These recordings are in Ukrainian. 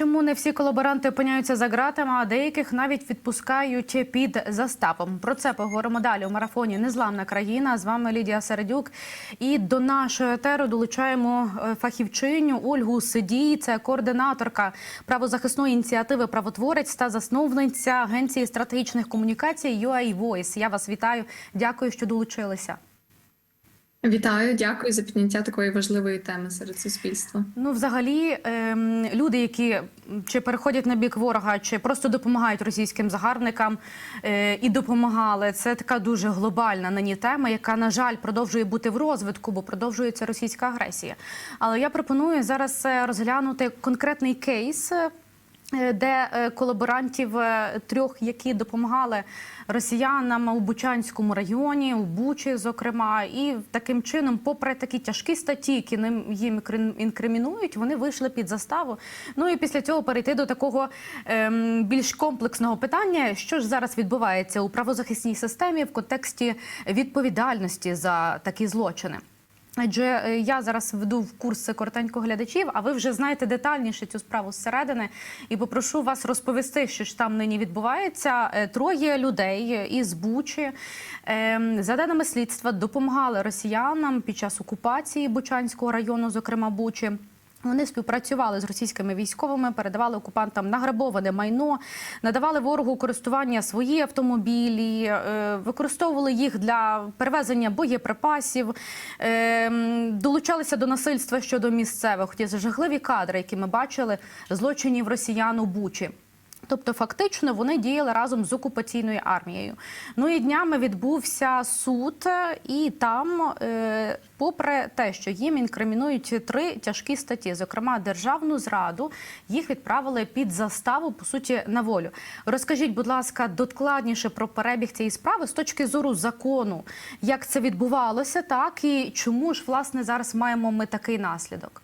чому не всі колаборанти опиняються за ґратами, а деяких навіть відпускають під заставом. Про це поговоримо далі у марафоні Незламна країна. З вами Лідія Середюк. І до нашої етеру долучаємо е, фахівчиню Ольгу Сидій. Це координаторка правозахисної ініціативи Правотворець та засновниця агенції стратегічних комунікацій UA Voice. Я вас вітаю. Дякую, що долучилися. Вітаю, дякую за підняття такої важливої теми серед суспільства. Ну, взагалі, ем, люди, які чи переходять на бік ворога, чи просто допомагають російським загарбникам е, і допомагали. Це така дуже глобальна нині тема, яка, на жаль, продовжує бути в розвитку, бо продовжується російська агресія. Але я пропоную зараз е, розглянути конкретний кейс. Е, Де е, колаборантів е, трьох, які допомагали росіянам у Бучанському районі, у Бучі, зокрема, і таким чином, попри такі тяжкі статті, які їм інкримінують, вони вийшли під заставу. Ну і після цього перейти до такого ем, більш комплексного питання, що ж зараз відбувається у правозахисній системі в контексті відповідальності за такі злочини. Адже е, я зараз веду в курс коротенько глядачів, а ви вже знаєте детальніше цю справу зсередини. І попрошу вас розповісти, що ж там нині відбувається. Е, Троє людей із Бучі, е, за даними слідства, допомагали росіянам під час окупації Бучанського району, зокрема Бучі. Вони співпрацювали з російськими військовими, передавали окупантам награбоване майно, надавали ворогу користування свої автомобілі, е, використовували їх для перевезення боєприпасів, е, долучалися до насильства щодо місцевих. Ті жахливі кадри, які ми бачили, злочинів росіян у Бучі. Тобто, фактично, вони діяли разом з окупаційною армією. Ну і днями відбувся суд, і там, е, попри те, що їм інкримінують три тяжкі статті, зокрема державну зраду, їх відправили під заставу, по суті, на волю. Розкажіть, будь ласка, докладніше про перебіг цієї справи з точки зору закону, як це відбувалося, так і чому ж власне зараз маємо ми такий наслідок?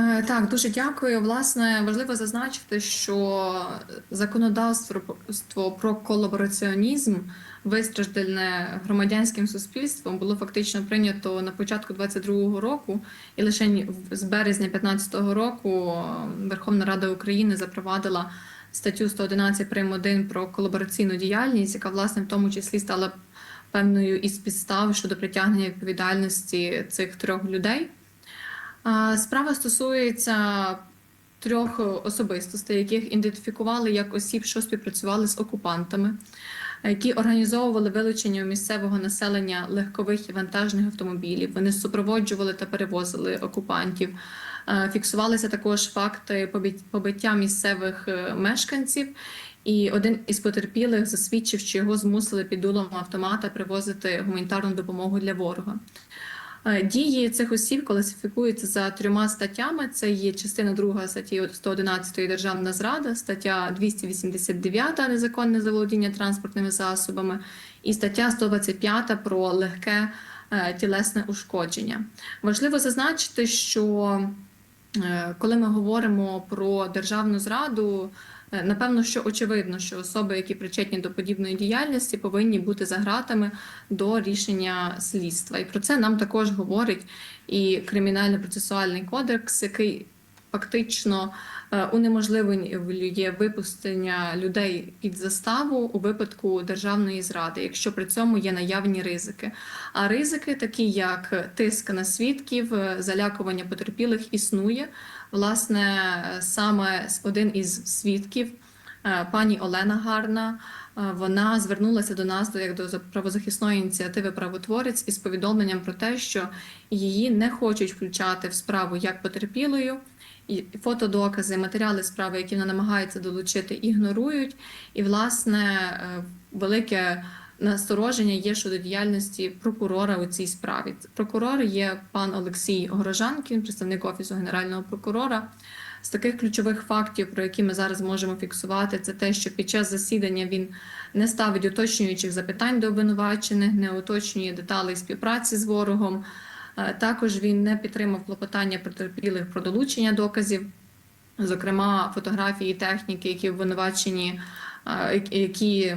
Е, Так, дуже дякую. Власне, важливо зазначити, що законодавство про колабораціонізм, вистраждане громадянським суспільством, було фактично прийнято на початку 22-го року, і лише з березня 15-го року е, Верховна Рада України запровадила статтю 111 прим. 1 про колабораційну діяльність, яка власне в тому числі стала певною із підстав щодо притягнення відповідальності цих трьох людей. Справа стосується трьох особистостей, яких ідентифікували як осіб, що співпрацювали з окупантами, які організовували вилучення у місцевого населення легкових і вантажних автомобілів. Вони супроводжували та перевозили окупантів. Фіксувалися також факти побит- побиття місцевих е, мешканців. І один із потерпілих засвідчив, що його змусили під дулом автомата привозити гуманітарну допомогу для ворога. Е, Дії цих осіб класифікуються за трьома статтями. Це є частина 2 статті 111 державна зрада, стаття 289 незаконне заволодіння транспортними засобами, і стаття 125 про легке е, тілесне ушкодження. Важливо зазначити, що е, коли ми говоримо про державну зраду, напевно, що очевидно, що особи, які причетні до подібної діяльності, повинні бути за ґратами до рішення слідства. І про це нам також говорить і кримінально-процесуальний кодекс, який фактично е, унеможливлює випустення людей під заставу у випадку державної зради, якщо при цьому є наявні ризики. А ризики, такі як тиск на свідків, е, залякування потерпілих, існує. Власне, е, саме один із свідків, е, пані Олена Гарна. Е, Вона звернулася до нас як до правозахисної ініціативи Правотворець із повідомленням про те, що її не хочуть включати в справу як потерпілою. І фотодокази, матеріали справи, які вона намагається долучити, ігнорують. І, власне, е, велике настороження є щодо діяльності прокурора у цій справі. Прокурор є пан Олексій Горожанкін, представник офісу генерального прокурора. З таких ключових фактів, про які ми зараз можемо фіксувати, це те, що під час засідання він не ставить уточнюючих запитань до обвинувачених, не уточнює деталей співпраці з ворогом. Е, Також він не підтримав клопотання потерпілих про долучення доказів, зокрема фотографії техніки, які обвинувачені, е, які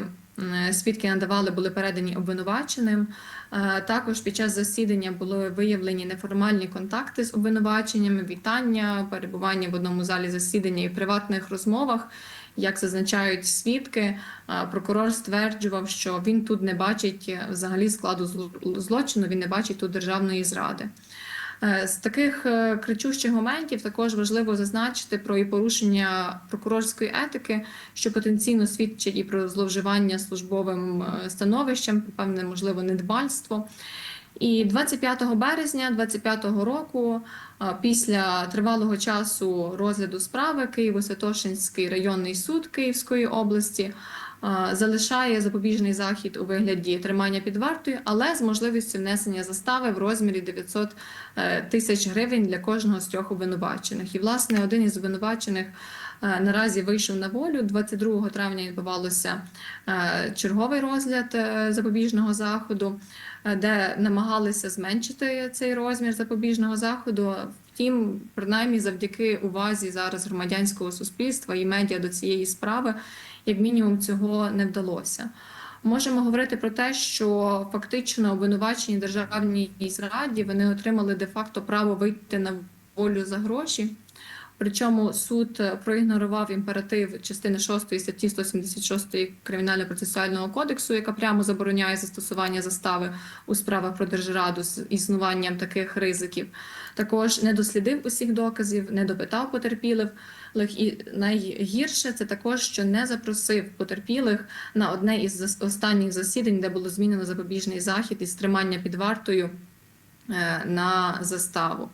свідки надавали, були передані обвинуваченим. Е, Також під час засідання були виявлені неформальні контакти з обвинуваченнями, вітання, перебування в одному залі засідання і в приватних розмовах. Як зазначають свідки, е, прокурор стверджував, що він тут не бачить е, взагалі складу злочину, він не бачить тут державної зради. Е, З таких кричущих моментів також важливо зазначити про і порушення прокурорської етики, що потенційно свідчить і про зловживання службовим становищем, певне, можливо, недбальство. І 25 березня 25 року, після тривалого часу розгляду справи, Києво-Святошинський районний суд Київської області залишає запобіжний захід у вигляді тримання під вартою, але з можливістю внесення застави в розмірі 900 е, тисяч гривень для кожного з трьох обвинувачених. І, власне, один із обвинувачених наразі вийшов на волю. 22 травня відбувалося е, черговий розгляд е, запобіжного заходу, е, де намагалися зменшити цей розмір запобіжного заходу. Втім, принаймні завдяки увазі зараз громадянського суспільства і медіа до цієї справи, як мінімум, цього не вдалося. Можемо говорити про те, що фактично обвинувачені державній зраді вони отримали де-факто право вийти на волю за гроші. Причому суд е, проігнорував імператив частини 6 статті 176 Кримінально-процесуального кодексу, яка прямо забороняє застосування застави у справах про держраду з існуванням таких ризиків. Також не дослідив усіх доказів, не допитав потерпілих. І найгірше це також, що не запросив потерпілих на одне із останніх засідань, де було змінено запобіжний захід із тримання під вартою е, на заставу.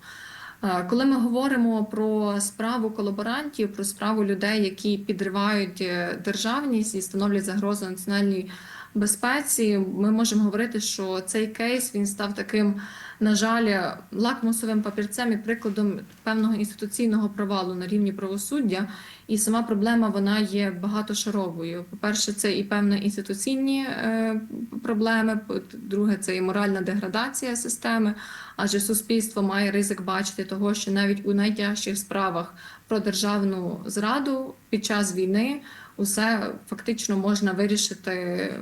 Е, Коли ми говоримо про справу колаборантів, про справу людей, які підривають е, державність і становлять загрозу національній безпеці, ми можемо говорити, що цей кейс він став таким, на жаль, лакмусовим папірцем і прикладом певного інституційного провалу на рівні правосуддя. І сама проблема вона є багатошаровою. По-перше, це і певні інституційні е, проблеми. Друге, це і моральна деградація системи, адже суспільство має ризик бачити того, що навіть у найтяжчих справах про державну зраду під час війни усе фактично можна вирішити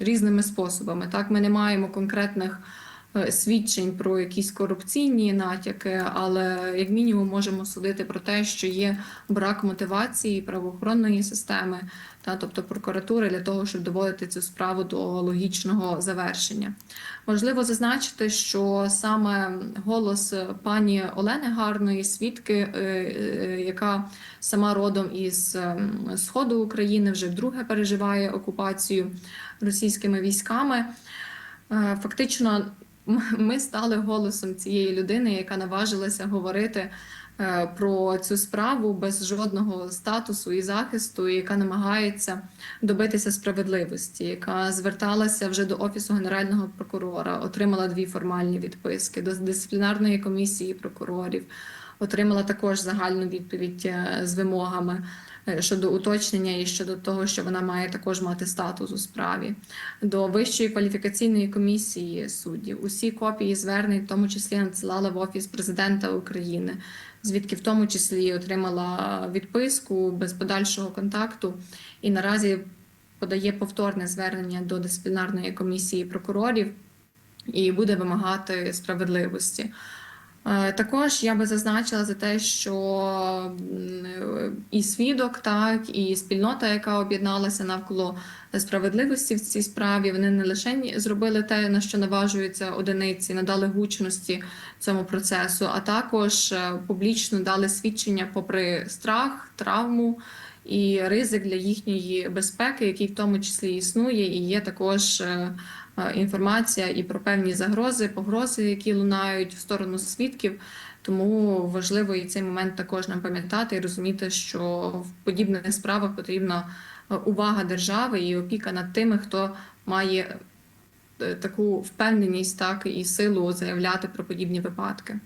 різними способами. Так, ми не маємо конкретних свідчень про якісь корупційні натяки, але як мінімум можемо судити про те, що є брак мотивації правоохоронної системи, та тобто прокуратури для того, щоб доводити цю справу до логічного завершення. Важливо зазначити, що саме голос пані Олени Гарної, свідки, е, е, яка сама родом із сходу України, вже вдруге переживає окупацію російськими військами. Е, Фактично, ми стали голосом цієї людини, яка наважилася говорити е, про цю справу без жодного статусу і захисту, яка намагається добитися справедливості, яка зверталася вже до офісу генерального прокурора, отримала дві формальні відписки до дисциплінарної комісії прокурорів, отримала також загальну відповідь е, з вимогами щодо уточнення і щодо того, що вона має також мати статус у справі, до вищої кваліфікаційної комісії суддів. Усі копії звернень, в тому числі надсилала в офіс президента України, звідки в тому числі отримала відписку без подальшого контакту і наразі подає повторне звернення до дисциплінарної комісії прокурорів і буде вимагати справедливості. Е, Також я би зазначила за те, що і свідок, так і спільнота, яка об'єдналася навколо справедливості в цій справі, вони не лише зробили те, на що наважуються одиниці, надали гучності цьому процесу, а також е, публічно дали свідчення попри страх, травму і ризик для їхньої безпеки, який в тому числі існує, і є також. Е, Інформація і про певні загрози, погрози, які лунають в сторону свідків. Тому важливо і цей момент також нам пам'ятати і розуміти, що в подібних справах потрібна е, увага держави і опіка над тими, хто має е, таку впевненість, так і силу заявляти про подібні випадки.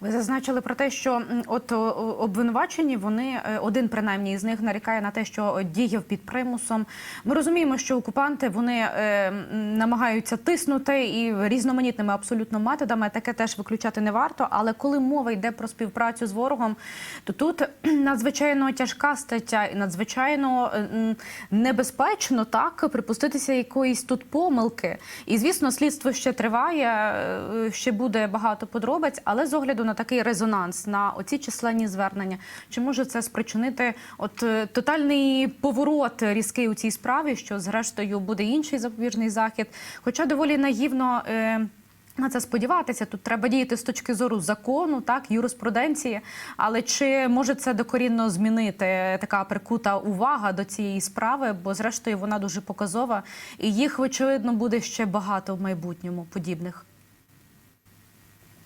Ви зазначили про те, що от обвинувачені вони е, один принаймні із них нарікає на те, що діяв під примусом. Ми розуміємо, що окупанти вони е, намагаються тиснути і різноманітними абсолютно методами. Таке теж виключати не варто. Але коли мова йде про співпрацю з ворогом, то тут надзвичайно тяжка стаття і надзвичайно е, небезпечно так припуститися якоїсь тут помилки. І звісно, слідство ще триває, ще буде багато подробиць, але з огляду на такий резонанс, на оці численні звернення, чи може це спричинити от е, тотальний поворот різкий у цій справі, що зрештою буде інший запобіжний захід? Хоча доволі наївно. Е, на це сподіватися, тут треба діяти з точки зору закону, так юриспруденції. Але чи може це докорінно змінити така прикута увага до цієї справи? Бо зрештою вона дуже показова, і їх очевидно буде ще багато в майбутньому подібних.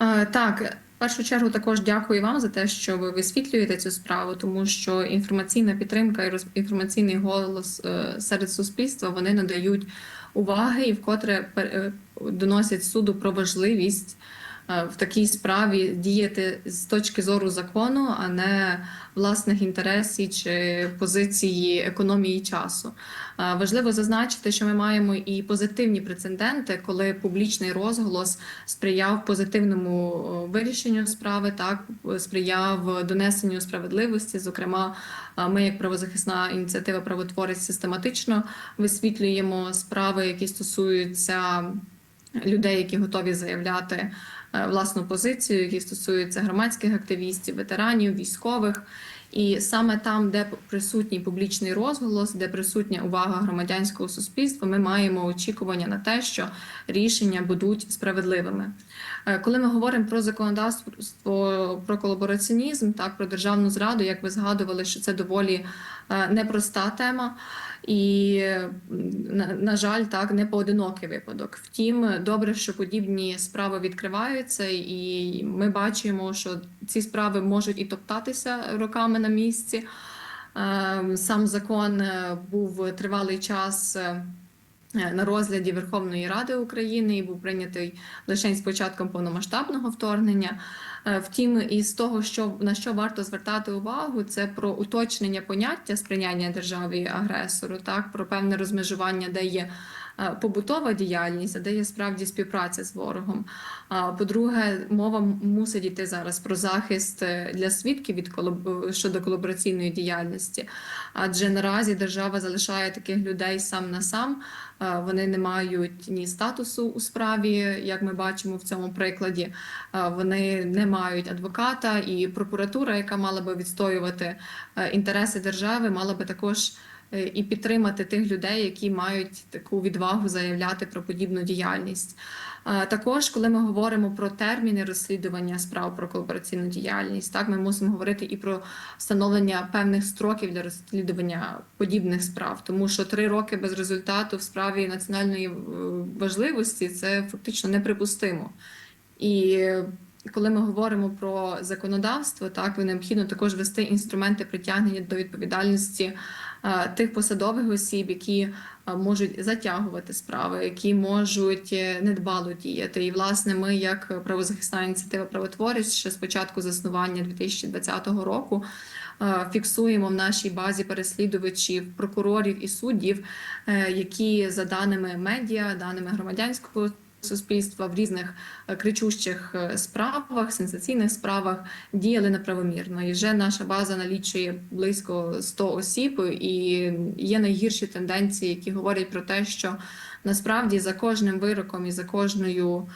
Е, Так, першу чергу також дякую вам за те, що ви висвітлюєте цю справу, тому що інформаційна підтримка і інформаційний голос е, серед суспільства вони надають уваги і вкотре е, доносять суду про важливість в такій справі діяти з точки зору закону, а не власних інтересів чи позиції економії часу. Е, Важливо зазначити, що ми маємо і позитивні прецеденти, коли публічний розголос сприяв позитивному е, вирішенню справи, так сприяв донесенню справедливості. Зокрема, е, ми, як правозахисна ініціатива правотворець, систематично висвітлюємо справи, які стосуються людей, які готові заявляти е, власну позицію, які стосуються громадських активістів, ветеранів, військових. І саме там, де присутній публічний розголос, де присутня увага громадянського суспільства, ми маємо очікування на те, що рішення будуть справедливими. Е, Коли ми говоримо про законодавство про колабораціонізм, так про державну зраду, як ви згадували, що це доволі е, непроста тема. І, на, на жаль, так не поодинокий випадок. Втім, добре, що подібні справи відкриваються, і ми бачимо, що ці справи можуть і топтатися роками на місці. Е, Сам закон е, був тривалий час. Е, На розгляді Верховної Ради України і був прийнятий лише з початком повномасштабного вторгнення. Е, Втім, із того, що на що варто звертати увагу, це про уточнення поняття сприяння державі агресору, так про певне розмежування, де є е, побутова діяльність, а де є справді співпраця з ворогом. А по-друге, мова мусить йти зараз про захист для свідків від колаб... щодо колабораційної діяльності. Адже наразі держава залишає таких людей сам на сам. Вони не мають ні статусу у справі, як ми бачимо в цьому прикладі. Вони не мають адвоката, і прокуратура, яка мала би відстоювати е, інтереси держави, мала би також е, і підтримати тих людей, які мають таку відвагу заявляти про подібну діяльність. Також, коли ми говоримо про терміни розслідування справ про колабораційну діяльність, так ми мусимо говорити і про встановлення певних строків для розслідування подібних справ, тому що три роки без результату в справі національної е, важливості це фактично неприпустимо. І коли ми говоримо про законодавство, так необхідно також вести інструменти притягнення до відповідальності е, тих посадових осіб, які можуть затягувати справи, які можуть е, недбало діяти. І власне, ми, як правозахисна ініціатива правотворець, ще з початку заснування 2020 року. е, Фіксуємо в нашій базі переслідувачів, прокурорів і суддів, е, які за даними медіа, даними громадянського суспільства в різних е, кричущих е, справах, сенсаційних справах діяли неправомірно. І вже наша база налічує близько 100 осіб, і є найгірші тенденції, які говорять про те, що насправді за кожним вироком і за кожною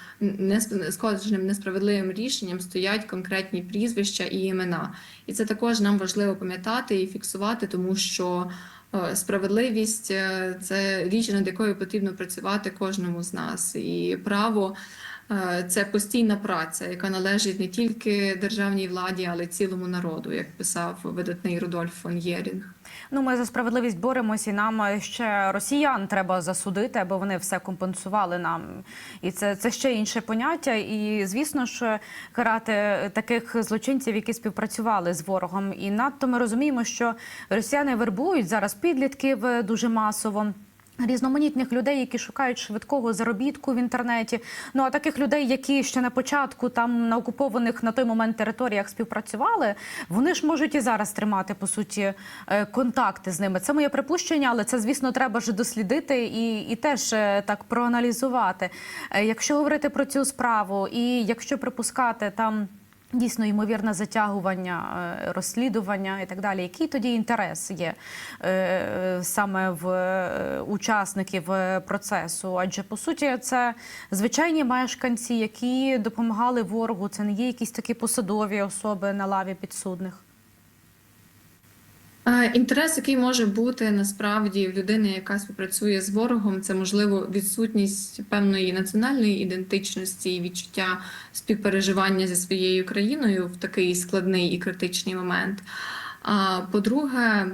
з кожним несправедливим рішенням стоять конкретні прізвища і імена. І це також нам важливо пам'ятати і фіксувати, тому що справедливість е, це річ, над якою потрібно працювати кожному з нас. І право це постійна праця, яка належить не тільки державній владі, але й цілому народу, як писав видатний Рудольф фон Єрінг. Ну, ми за справедливість боремось, і нам ще росіян треба засудити, аби вони все компенсували нам. І це, це ще інше поняття. І звісно ж, карати таких злочинців, які співпрацювали з ворогом. І надто ми розуміємо, що росіяни вербують зараз підлітків дуже масово. Різноманітних людей, які шукають швидкого заробітку в інтернеті. Ну а таких людей, які ще на початку там на окупованих на той момент територіях співпрацювали, вони ж можуть і зараз тримати по суті е, контакти з ними. Це моє припущення, але це звісно треба ж дослідити і, і теж е, так проаналізувати. Е, Якщо говорити про цю справу, і якщо припускати там. Дійсно, ймовірне затягування е, розслідування і так далі. Який тоді інтерес є е, саме в е, учасників процесу? Адже по суті, це звичайні мешканці, які допомагали ворогу. Це не є якісь такі посадові особи на лаві підсудних. Інтерес, який може бути насправді в людини, яка співпрацює з ворогом, це можливо відсутність певної національної ідентичності і відчуття співпереживання зі своєю країною в такий складний і критичний момент. А по-друге,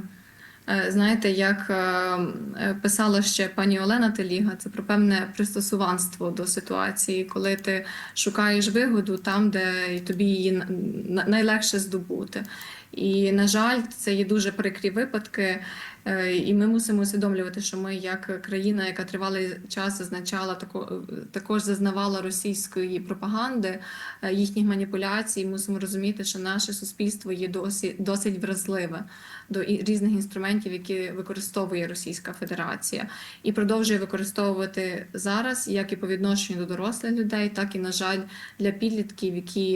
е, знаєте, як е, писала ще пані Олена Теліга, це про певне пристосуванство до ситуації, коли ти шукаєш вигоду там, де тобі її на- на- найлегше здобути. І на жаль, це є дуже прикрі випадки, е, і ми мусимо усвідомлювати, що ми, як країна, яка тривалий час зазначала тако, також зазнавала російської пропаганди, е, їхніх маніпуляцій, мусимо розуміти, що наше суспільство є досі досить вразливе до різних інструментів, які використовує Російська Федерація, і продовжує використовувати зараз, як і по відношенню до дорослих людей, так і на жаль для підлітків, які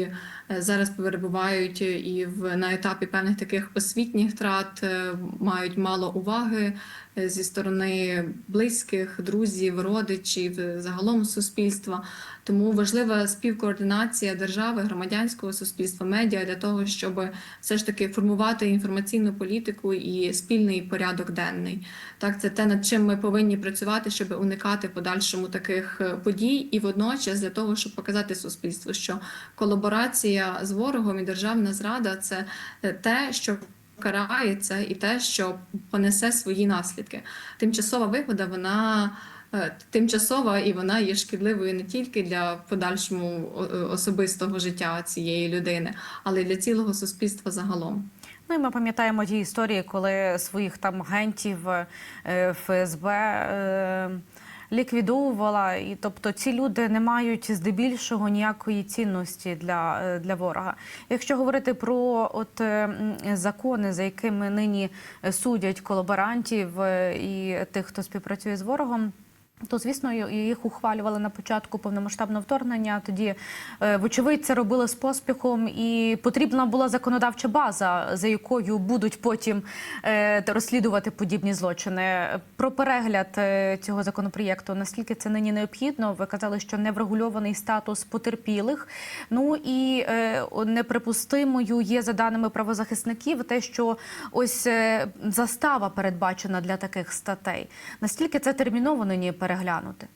е, зараз перебувають і в на етапі певних таких освітніх втрат, е, мають мало уваги е, зі сторони близьких, друзів, родичів, загалом суспільства. Тому важлива співкоординація держави, громадянського суспільства, медіа для того, щоб все ж таки формувати інформаційну політику і спільний порядок денний. Так, це те, над чим ми повинні працювати, щоб уникати подальшому таких е, подій, і водночас для того, щоб показати суспільству, що колаборація з ворогом і державна зрада це е, те, що карається, і те, що понесе свої наслідки. Тимчасова вигода, вона е, тимчасова і вона є шкідливою не тільки для подальшому особистого життя цієї людини, але й для цілого суспільства загалом. Ну і ми пам'ятаємо ті історії, коли своїх там агентів е, ФСБ е, ліквідовувала. І тобто ці люди не мають здебільшого ніякої цінності для, е, для ворога. Якщо говорити про от закони, за якими нині судять колаборантів і тих, хто співпрацює з ворогом. То, звісно, їх ухвалювали на початку повномасштабного вторгнення. Тоді, е, вочевидь, це робили з поспіхом, і потрібна була законодавча база, за якою будуть потім е, розслідувати подібні злочини. Про перегляд е, цього законопроєкту, наскільки це нині необхідно, ви казали, що не врегульований статус потерпілих. Ну і неприпустимою є за даними правозахисників те, що ось застава передбачена для таких статей. Настільки це терміново нині переглянути?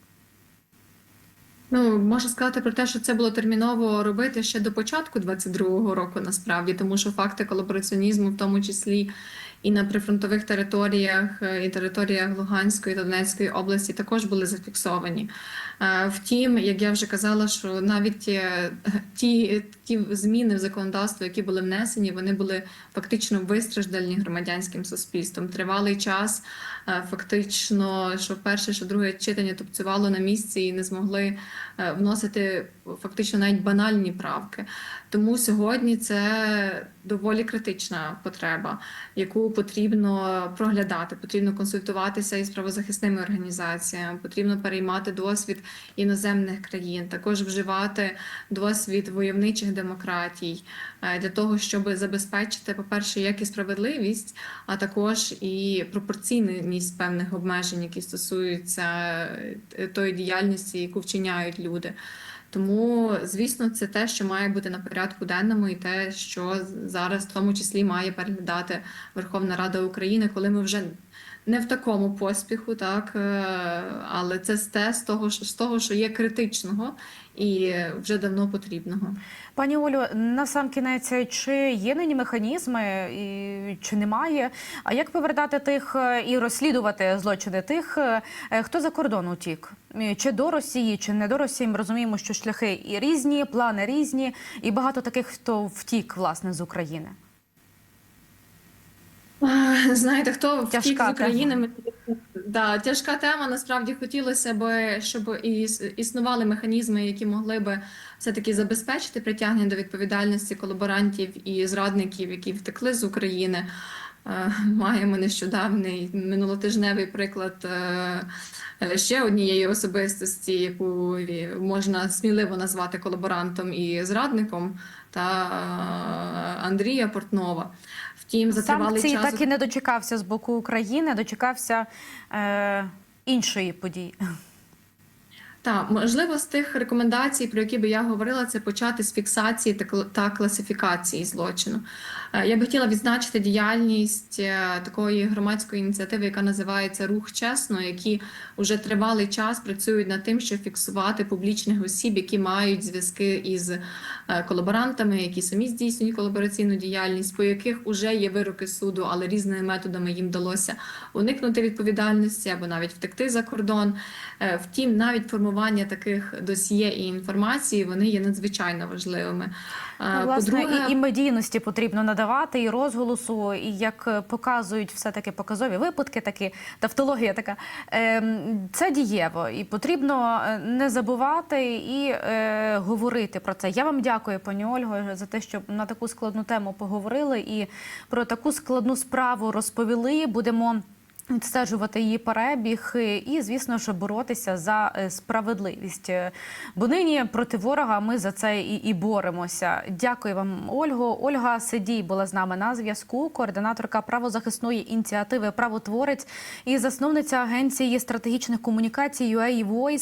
Ну, можу сказати про те, що це було терміново робити ще до початку 22-го року, насправді, тому що факти колабораціонізму, в тому числі і на прифронтових територіях, е, і територіях Луганської та Донецької області, також були зафіксовані. Е, Втім, як я вже казала, що навіть е, ті, ті зміни в законодавство, які були внесені, вони були фактично вистраждальні громадянським суспільством. Тривалий час фактично, що перше, що друге читання тупцювало на місці і не змогли е, вносити фактично навіть банальні правки. Тому сьогодні це доволі критична потреба, яку потрібно проглядати, потрібно консультуватися із правозахисними організаціями, потрібно переймати досвід іноземних країн, також вживати досвід войовничих демократій е, для того, щоб забезпечити, по-перше, як і справедливість, а також і пропорційність певних обмежень, які стосуються е, тої діяльності, яку вчиняють люди. Тому, звісно, це те, що має бути на порядку денному, і те, що зараз в тому числі має переглядати Верховна Рада України, коли ми вже не в такому поспіху, так е, але це те з того, з того, що є критичного і вже давно потрібного. Пані Олю, на сам кінець, чи є нині механізми, і чи немає? А як повертати тих е, і розслідувати злочини тих, е, хто за кордон утік? Чи до Росії, чи не до Росії? Ми розуміємо, що шляхи і різні, плани різні, і багато таких, хто втік власне з України. Знаєте, хто втік з України? Да, тяжка тема. Насправді хотілося б, щоб іс- існували механізми, які могли би все-таки забезпечити притягнення до відповідальності колаборантів і зрадників, які втекли з України. Е, Маємо нещодавний минулотижневий приклад е, е, ще однієї особистості, яку можна сміливо назвати колаборантом і зрадником, та Андрія Портнова. Втім, за тривалий Санкції час так і не дочекався з боку України, дочекався е, іншої події. Так, можливо, з тих рекомендацій, про які би я говорила, це почати з фіксації та класифікації злочину. Е, Я би хотіла відзначити діяльність е, такої громадської ініціативи, яка називається Рух чесно, які вже тривалий час працюють над тим, щоб фіксувати публічних осіб, які мають зв'язки із е, колаборантами, які самі здійснюють колабораційну діяльність, по яких вже є вироки суду, але різними методами їм вдалося уникнути відповідальності або навіть втекти за кордон. Втім, навіть формування таких досьє і інформації вони є надзвичайно важливими. Е, Ну, власне, і, і медійності потрібно надавати, і розголосу, і як е, показують все таки показові випадки, такі тавтологія така. Ем, Це дієво, і потрібно е, не забувати і е, говорити про це. Я вам дякую, пані Ольго, за те, що на таку складну тему поговорили і про таку складну справу розповіли. Будемо. Відстежувати її перебіг і, звісно ж, боротися за е, справедливість. Е, Бо нині проти ворога ми за це і, і боремося. Дякую вам, Ольго. Ольга Сидій була з нами на зв'язку, координаторка правозахисної ініціативи Правотворець і засновниця агенції стратегічних комунікацій UA Voice.